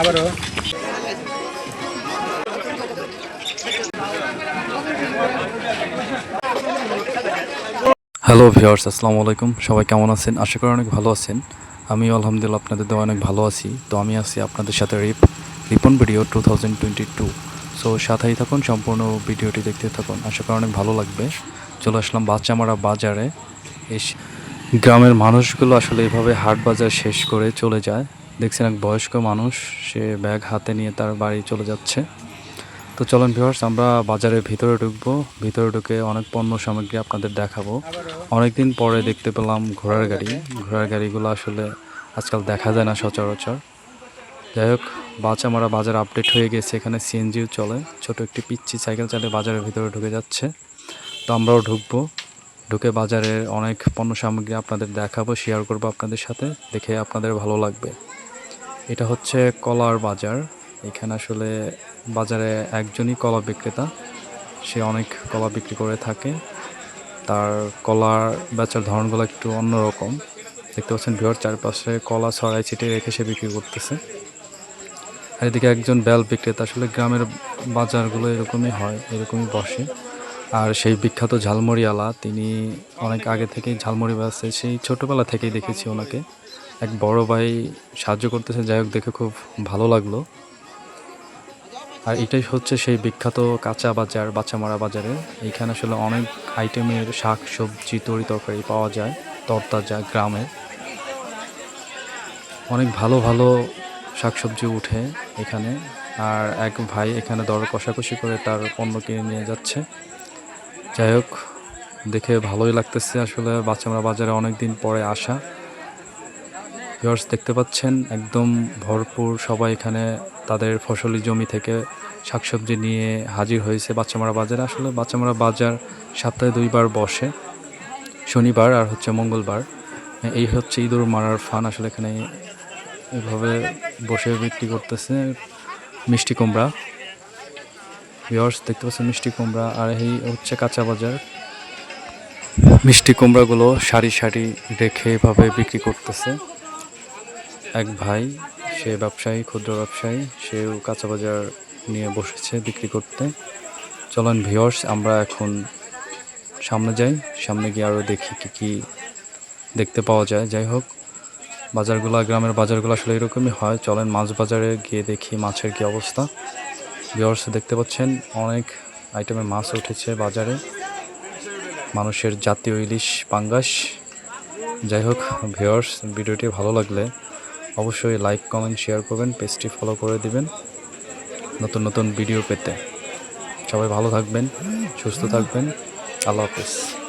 আবারও। Hello viewers, আসসালামু আলাইকুম। সবাই কেমন আছেন? আশা করি অনেক ভালো আছেন। আমি আলহামদুলিল্লাহ আপনাদের দেওয়া অনেক ভালো আছি। তো আমি আছি আপনাদের সাথে Rip, Ripon video two thousand twenty two. So সাথেই থাকুন, সম্পূর্ণ ভিডিওটি দেখতে থাকুন। আশা করি অনেক ভালো লাগবে। চলে আসলাম বাচ্চামারা বাজারে। এস, গ্রামের মানুষগুলো আসলে এভাবে হাট বাজার শেষ করে চলে যায়। দেখছেন এক বয়স্ক মানুষ, সে ব্যাগ হাতে নিয়ে তার বাড়ি চলে যাচ্ছে। তো চলুন ভিউয়ার্স আমরা বাজারের ভিতরে ঢুকবো। ভিতরে ঢুকে অনেক পণ্য সামগ্রী আপনাদের দেখাবো। অনেকদিন পরে দেখতে পেলাম ঘোড়ার গাড়ি। ঘোড়ার গাড়িগুলো আসলে আজকাল দেখা যায় না সচরাচর। যাই হোক বাচ্চামারা বাজার আপডেট হয়ে গেছে। এখানে সিএনজিও চলে। ছোট একটি পিচ্ছি সাইকেল চালিয়ে বাজারের ভিতরে ঢুকে যাচ্ছে। তো আমরাও ঢুকবো। ঢুকে বাজারের অনেক পণ্য সামগ্রী আপনাদের দেখাবো শেয়ার করব আপনাদের সাথে। দেখে আপনাদের ভালো লাগবে। এটা হচ্ছে কলার বাজার। এখানে আসলে বাজারে একজনই কলা বিক্রেতা। সে অনেক কলা বিক্রি করে থাকে। তার কলার বেচার ধরনগুলো একটু অন্যরকম। দেখতে পাচ্ছেন ভিওর চারপাশে কলা ছড়াই ছিটে রেখে সে বিক্রি করতেছে। আর এদিকে একজন বেল বিক্রেতা, আসলে গ্রামের বাজারগুলো এরকমই হয়, এরকমই বসে। আর সেই বিখ্যাত ঝালমুড়িওয়ালা, তিনি অনেক আগে থেকেই ঝালমুড়ি বেচছে সেই ছোটোবেলা থেকেই দেখেছি ওনাকে। এক বড় ভাই সাহায্য করতেছে, যাই হোক দেখে খুব ভালো লাগল। আর এটাই হচ্ছে সেই বিখ্যাত কাঁচা বাজার বাচ্চামারা বাজারে। এইখানে আসলে অনেক আইটেমের শাক, সবজি, তরি তরকারি পাওয়া যায়, তরতাজা, গ্রামে। অনেক ভালো ভালো শাকসবজি উঠে এখানে। আর এক ভাই এখানে দর কষাকষি করে তার পণ্য কিনে নিয়ে যাচ্ছে। যাই হোক, দেখে ভালোই লাগতেছে আসলে বাচ্চামারা বাজারে অনেক দিন পরে আসা। ভিউয়ার্স দেখতে পাচ্ছেন, একদম ভরপুর সবাই এখানে তাদের ফসলি জমি থেকে শাকসবজি নিয়ে হাজির হয়েছে বাচ্চামারা বাজারে। আসলে বাচ্চামারা বাজার সপ্তাহে দুইবার বসে, শনিবার আর হচ্ছে মঙ্গলবার। এই হচ্ছে ইঁদুর মারার ফান, আসলে এখানে এভাবে বসে বিক্রি করতেছে মিষ্টি কুমড়া। ভিউয়ার্স দেখতে পাচ্ছেন মিষ্টি কুমড়া আর এই হচ্ছে কাঁচা বাজার। মিষ্টি কুমড়াগুলো সারি সারি রেখে এভাবে বিক্রি করতেছে। এক ভাই, সে ব্যবসায়ী, ক্ষুদ্র ব্যবসায়ী, সেও কাঁচা বাজার নিয়ে বসেছে বিক্রি করতে। চলেন ভিওর্স আমরা এখন সামনে যাই। সামনে গিয়ে আরও দেখি কি কি দেখতে পাওয়া যায়। যাই হোক, বাজারগুলো, গ্রামের বাজারগুলো আসলে এরকমই হয়। চলেন মাছ বাজারে গিয়ে দেখি মাছের কি অবস্থা। ভিওর্স দেখতে পাচ্ছেন অনেক আইটেমের মাছ উঠেছে বাজারে। মানুষের জাতীয় ইলিশ, পাঙ্গাস। যাই হোক ভিওর্স ভিডিওটি ভালো লাগলে অবশ্যই লাইক কমেন্ট শেয়ার করবেন পেজটি ফলো করে দিবেন। নতুন নতুন ভিডিও পেতে। সবাই ভালো থাকবেন, সুস্থ থাকবেন। আল্লাহ হাফিজ।